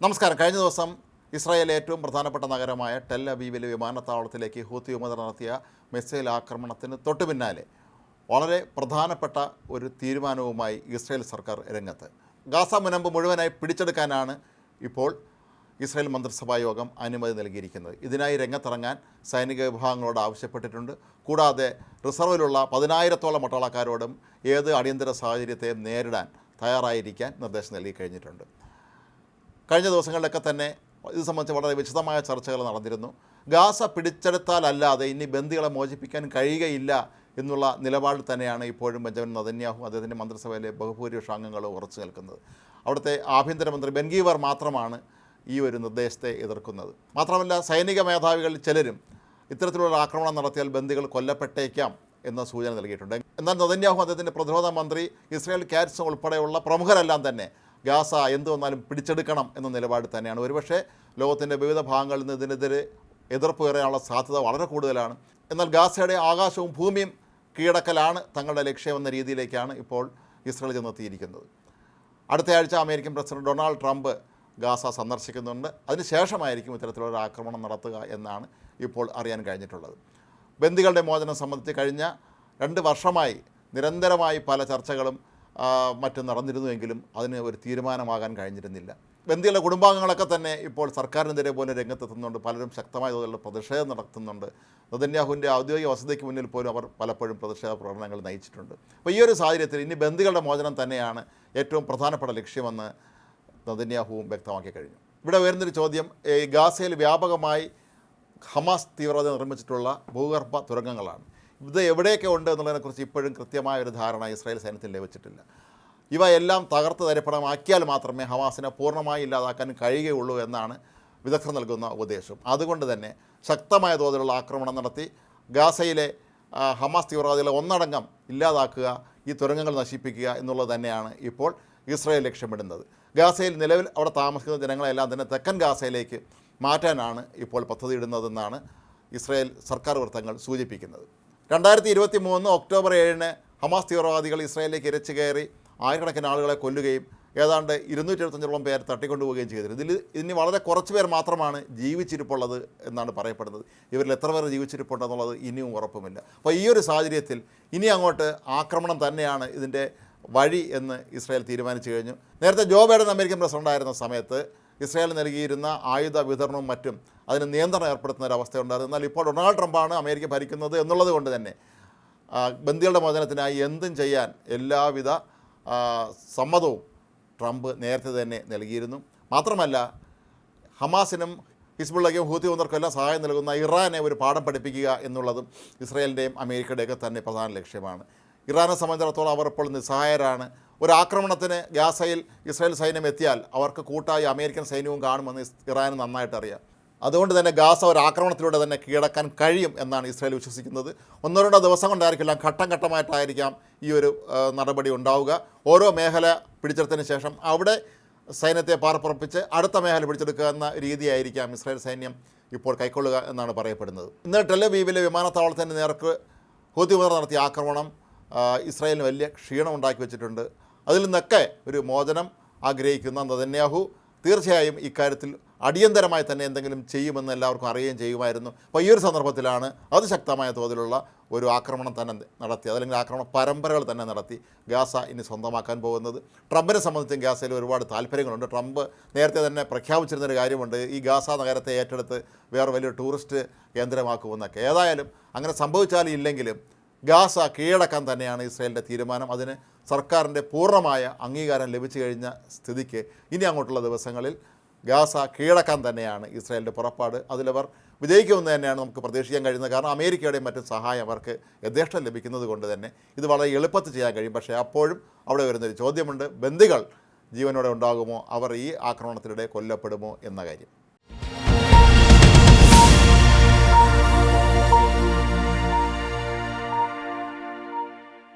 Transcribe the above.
നമസ്കാരം. കഴിഞ്ഞ ദിവസം ഇസ്രായേലിലെ ഏറ്റവും പ്രധാനപ്പെട്ട നഗരമായ ടെൽ അവീവിലെ വിമാനത്താവളത്തിലേക്ക് ഹൂത്തി വിമതർ നടത്തിയ മിസൈൽ ആക്രമണത്തിന് തൊട്ടു പിന്നാലെ വളരെ പ്രധാനപ്പെട്ട ഒരു തീരുമാനവുമായി ഇസ്രായേൽ സർക്കാർ രംഗത്ത്. ഗാസ മുനമ്പ് മുഴുവനായി പിടിച്ചെടുക്കാനാണ് ഇപ്പോൾ ഇസ്രായേൽ മന്ത്രിസഭാ യോഗം അനുമതി നൽകിയിരിക്കുന്നത്. ഇതിനായി രംഗത്തിറങ്ങാൻ സൈനിക വിഭാഗങ്ങളോട് ആവശ്യപ്പെട്ടിട്ടുണ്ട്. കൂടാതെ റിസർവിലുള്ള പതിനായിരത്തോളം പട്ടാളക്കാരോടും ഏത് അടിയന്തര സാഹചര്യത്തെയും നേരിടാൻ തയ്യാറായിരിക്കാൻ നിർദ്ദേശം നൽകി കഴിഞ്ഞിട്ടുണ്ട്. കഴിഞ്ഞ ദിവസങ്ങളിലൊക്കെ തന്നെ ഇത് സംബന്ധിച്ച് വളരെ വിശദമായ ചർച്ചകൾ നടന്നിരുന്നു. ഗാസ പിടിച്ചെടുത്താലല്ലാതെ ഇനി ബന്ദികളെ മോചിപ്പിക്കാൻ കഴിയുകയില്ല എന്നുള്ള നിലപാടിൽ തന്നെയാണ് ഇപ്പോഴും ബെഞ്ചമിൻ നദന്യാഹു അദ്ദേഹത്തിന്റെ മന്ത്രിസഭയിലെ ബഹുഭൂരിപക്ഷ അംഗങ്ങൾ ഉറച്ചു നിൽക്കുന്നത്. അവിടുത്തെ ആഭ്യന്തരമന്ത്രി ബെൻഗീവർ മാത്രമാണ് ഈ ഒരു നിർദ്ദേശത്തെ എതിർക്കുന്നത്. മാത്രമല്ല സൈനിക മേധാവികളിൽ ചിലരും ഇത്തരത്തിലുള്ള ആക്രമണം നടത്തിയാൽ ബന്ദികൾ കൊല്ലപ്പെട്ടേക്കാം എന്ന സൂചന നൽകിയിട്ടുണ്ട്. എന്നാൽ നദന്യാഹു അദ്ദേഹത്തിന്റെ പ്രതിരോധ മന്ത്രി ഇസ്രായേൽ ക്യാരിസും ഉൾപ്പെടെയുള്ള പ്രമുഖരെല്ലാം തന്നെ ഗാസ എന്തു വന്നാലും പിടിച്ചെടുക്കണം എന്ന നിലപാട് തന്നെയാണ്. ഒരുപക്ഷെ ലോകത്തിന്റെ വിവിധ ഭാഗങ്ങളിൽ നിന്ന് ഇതിനെതിരെ എതിർപ്പ് കയറാനുള്ള സാധ്യത വളരെ കൂടുതലാണ്. എന്നാൽ ഗാസയുടെ ആകാശവും ഭൂമിയും കീഴടക്കലാണ് തങ്ങളുടെ ലക്ഷ്യമെന്ന രീതിയിലേക്കാണ് ഇപ്പോൾ ഇസ്രയേൽ ചെന്നെത്തിയിരിക്കുന്നത്. അടുത്ത ആഴ്ച American president Donald Trump Gaza സന്ദർശിക്കുന്നുണ്ട്. അതിനുശേഷമായിരിക്കും ഇത്തരത്തിലുള്ള ആക്രമണം നടത്തുക എന്നാണ് ഇപ്പോൾ അറിയാൻ കഴിഞ്ഞിട്ടുള്ളത്. ബന്ദികളുടെ മോചനം സംബന്ധിച്ച് കഴിഞ്ഞ രണ്ട് വർഷമായി നിരന്തരമായി പല ചർച്ചകളും മറ്റും നടന്നിരുന്നുവെങ്കിലും അതിന് ഒരു തീരുമാനമാകാൻ കഴിഞ്ഞിരുന്നില്ല. ബന്ദികളുടെ കുടുംബാംഗങ്ങളൊക്കെ തന്നെ ഇപ്പോൾ സർക്കാരിനെതിരെ പോലെ രംഗത്തെത്തുന്നുണ്ട്. പലരും ശക്തമായ തോതിലുള്ള പ്രതിഷേധം നടത്തുന്നുണ്ട്. നദന്യാഹുവിന്റെ ഔദ്യോഗിക വസതിക്ക് മുന്നിൽ പോലും അവർ പലപ്പോഴും പ്രതിഷേധ പ്രകടനങ്ങൾ നയിച്ചിട്ടുണ്ട്. അപ്പോൾ ഈ ഒരു സാഹചര്യത്തിൽ ഇനി ബന്ദികളുടെ മോചനം തന്നെയാണ് ഏറ്റവും പ്രധാനപ്പെട്ട ലക്ഷ്യമെന്ന് നദന്യാഹുവും വ്യക്തമാക്കി കഴിഞ്ഞു. ഇവിടെ ഉയർന്നൊരു ചോദ്യം ഗാസയിൽ വ്യാപകമായി ഹമാസ് തീവ്രത നിർമ്മിച്ചിട്ടുള്ള ഭൂഗർഭ തുരങ്കങ്ങളാണ്. ഇത് എവിടെയൊക്കെ ഉണ്ട് എന്നുള്ളതിനെക്കുറിച്ച് ഇപ്പോഴും കൃത്യമായ ഒരു ധാരണ ഇസ്രായേൽ സൈന്യത്തിൽ ലഭിച്ചിട്ടില്ല ഇവ എല്ലാം തകർത്ത് തരിപ്പണമാക്കിയാൽ മാത്രമേ ഹമാസിനെ പൂർണമായി ഇല്ലാതാക്കാൻ കഴിയുകയുള്ളൂ എന്നാണ് വിദഗ്ധർ നൽകുന്ന ഉപദേശം. അതുകൊണ്ട് തന്നെ ശക്തമായ തോതിലുള്ള ആക്രമണം നടത്തി ഗാസയിലെ ഹമാസ് തീവ്രവാദികളെ ഒന്നടങ്കം ഇല്ലാതാക്കുക ഈ തുരങ്കങ്ങൾ നശിപ്പിക്കുക എന്നുള്ളത് തന്നെയാണ് ഇപ്പോൾ ഇസ്രായേൽ ലക്ഷ്യമിടുന്നത്. ഗാസയിൽ നിലവിൽ അവിടെ താമസിക്കുന്ന ജനങ്ങളെല്ലാം തന്നെ തെക്കൻ ഗാസയിലേക്ക് മാറ്റാനാണ് ഇപ്പോൾ പദ്ധതിയിടുന്നതെന്നാണ് ഇസ്രായേൽ സർക്കാർ വൃത്തങ്ങൾ സൂചിപ്പിക്കുന്നത്. രണ്ടായിരത്തി ഇരുപത്തി മൂന്ന് ഒക്ടോബർ ഏഴിന് ഹമാസ് തീവ്രവാദികൾ ഇസ്രായേലിലേക്ക് ഇരച്ചു കയറി ആയിരക്കണക്കിന് ആളുകളെ കൊല്ലുകയും ഏതാണ്ട് ഇരുന്നൂറ്റി എഴുപത്തഞ്ചോളം പേർ തട്ടിക്കൊണ്ടുപോവുകയും ചെയ്തിരുന്നു. ഇതിൽ ഇനി വളരെ കുറച്ച് പേർ മാത്രമാണ് ജീവിച്ചിരിപ്പുള്ളത് എന്നാണ് പറയപ്പെടുന്നത്. ഇവരിൽ എത്ര പേർ ജീവിച്ചിരിപ്പുണ്ടെന്നുള്ളത് ഇനിയും ഉറപ്പുമില്ല. അപ്പോൾ ഈ ഒരു സാഹചര്യത്തിൽ ഇനി അങ്ങോട്ട് ആക്രമണം തന്നെയാണ് ഇതിന്റെ വഴി എന്ന് ഇസ്രായേൽ തീരുമാനിച്ചു കഴിഞ്ഞു. നേരത്തെ ജോ ബൈഡൻ അമേരിക്കൻ പ്രസിഡന്റ് ആയിരുന്ന സമയത്ത് ഇസ്രായേൽ നൽകിയിരുന്ന ആയുധ വിതരണവും മറ്റും അതിന് നിയന്ത്രണം ഏർപ്പെടുത്തുന്ന ഒരു അവസ്ഥയുണ്ടായിരുന്നു. എന്നാൽ ഇപ്പോൾ ഡൊണാൾഡ് ട്രംപാണ് അമേരിക്ക ഭരിക്കുന്നത് എന്നുള്ളത് കൊണ്ട് തന്നെ ബന്ദികളുടെ മോചനത്തിനായി എന്തും ചെയ്യാൻ എല്ലാവിധ സമ്മതവും ട്രംപ് നേരത്തെ തന്നെ നൽകിയിരുന്നു. മാത്രമല്ല ഹമാസിനും ഹിസ്ബുള്ളയ്ക്കും ഹൂത്തി ഒന്നർക്കും എല്ലാം സഹായം നൽകുന്ന ഇറാനെ ഒരു പാഠം പഠിപ്പിക്കുക എന്നുള്ളതും ഇസ്രായേലിന്റെയും അമേരിക്കയുടെയൊക്കെ തന്നെ പ്രധാന ലക്ഷ്യമാണ്. ഇറാനെ സംബന്ധിച്ചിടത്തോളം അവർ ഇപ്പോൾ നിസ്സഹായരാണ്. ഒരു ആക്രമണത്തിന് ഗാസയിൽ ഇസ്രായേൽ സൈന്യം എത്തിയാൽ അവർക്ക് കൂട്ടായി അമേരിക്കൻ സൈന്യവും കാണുമെന്ന് ഇറാൻ നന്നായിട്ട് അറിയാം. അതുകൊണ്ട് തന്നെ ഗാസ ഒരു ആക്രമണത്തിലൂടെ തന്നെ കീഴടക്കാൻ കഴിയും എന്നാണ് ഇസ്രായേൽ വിശ്വസിക്കുന്നത്. ഒന്നോ രണ്ടോ ദിവസം കൊണ്ടായിരിക്കില്ല ഘട്ടം ഘട്ടമായിട്ടായിരിക്കാം ഈ ഒരു നടപടി ഉണ്ടാവുക. ഓരോ മേഖല പിടിച്ചെടുത്തതിന് ശേഷം അവിടെ സൈന്യത്തെ പാർപ്പുറപ്പിച്ച് അടുത്ത മേഖല പിടിച്ചെടുക്കുക എന്ന രീതിയായിരിക്കാം ഇസ്രായേൽ സൈന്യം ഇപ്പോൾ കൈക്കൊള്ളുക എന്നാണ് പറയപ്പെടുന്നത്. ഇന്ന് ടെലവീവിലെ വിമാനത്താവളത്തിന്റെ നേർക്ക് ഹൂത്തിമുതർ നടത്തിയ ആക്രമണം ഇസ്രായേലിന് വലിയ ക്ഷീണം ഉണ്ടാക്കി വെച്ചിട്ടുണ്ട്. അതിൽ നിന്നൊക്കെ ഒരു മോചനം ആഗ്രഹിക്കുന്ന നദന്യാഹു തീർച്ചയായും ഇക്കാര്യത്തിൽ അടിയന്തരമായി തന്നെ എന്തെങ്കിലും ചെയ്യുമെന്ന് എല്ലാവർക്കും അറിയുകയും ചെയ്യുമായിരുന്നു. അപ്പോൾ ഈ ഒരു സന്ദർഭത്തിലാണ് അത് ശക്തമായ തോതിലുള്ള ഒരു ആക്രമണം തന്നെ നടത്തി അതല്ലെങ്കിൽ ആക്രമണ പരമ്പരകൾ തന്നെ നടത്തി ഗാസ ഇനി സ്വന്തമാക്കാൻ പോകുന്നത്. ട്രംപിനെ സംബന്ധിച്ചും ഗാസയിൽ ഒരുപാട് താല്പര്യങ്ങളുണ്ട്. ട്രംപ് നേരത്തെ തന്നെ പ്രഖ്യാപിച്ചിരുന്നൊരു കാര്യമുണ്ട്. ഈ ഗാസ നഗരത്തെ ഏറ്റെടുത്ത് വേറെ വലിയ ടൂറിസ്റ്റ് കേന്ദ്രമാക്കുമെന്നൊക്കെ. ഏതായാലും അങ്ങനെ സംഭവിച്ചാലും ഇല്ലെങ്കിലും ഗാസ കീഴടക്കാൻ തന്നെയാണ് ഇസ്രായേലിന്റെ തീരുമാനം. അതിന് സർക്കാരിന്റെ പൂർണമായ അംഗീകാരം ലഭിച്ചു കഴിഞ്ഞ സ്ഥിതിക്ക് ഇനി അങ്ങോട്ടുള്ള ദിവസങ്ങളിൽ ഗാസ കീഴടക്കാൻ തന്നെയാണ് ഇസ്രായേലിന്റെ പുറപ്പാട്. അതിലവർ വിജയിക്കുമെന്ന് തന്നെയാണ് നമുക്ക് പ്രതീക്ഷിക്കാൻ കഴിയുന്നത്. കാരണം അമേരിക്കയുടെയും മറ്റും സഹായം അവർക്ക് യഥേഷ്ടം ലഭിക്കുന്നത് കൊണ്ട് തന്നെ ഇത് വളരെ എളുപ്പത്തിൽ ചെയ്യാൻ കഴിയും. പക്ഷേ അപ്പോഴും അവിടെ വരുന്നൊരു ചോദ്യമുണ്ട്. ബന്ദികൾ ജീവനോടെ ഉണ്ടാകുമോ? അവർ ഈ ആക്രമണത്തിനിടെ കൊല്ലപ്പെടുമോ? എന്ന കാര്യം.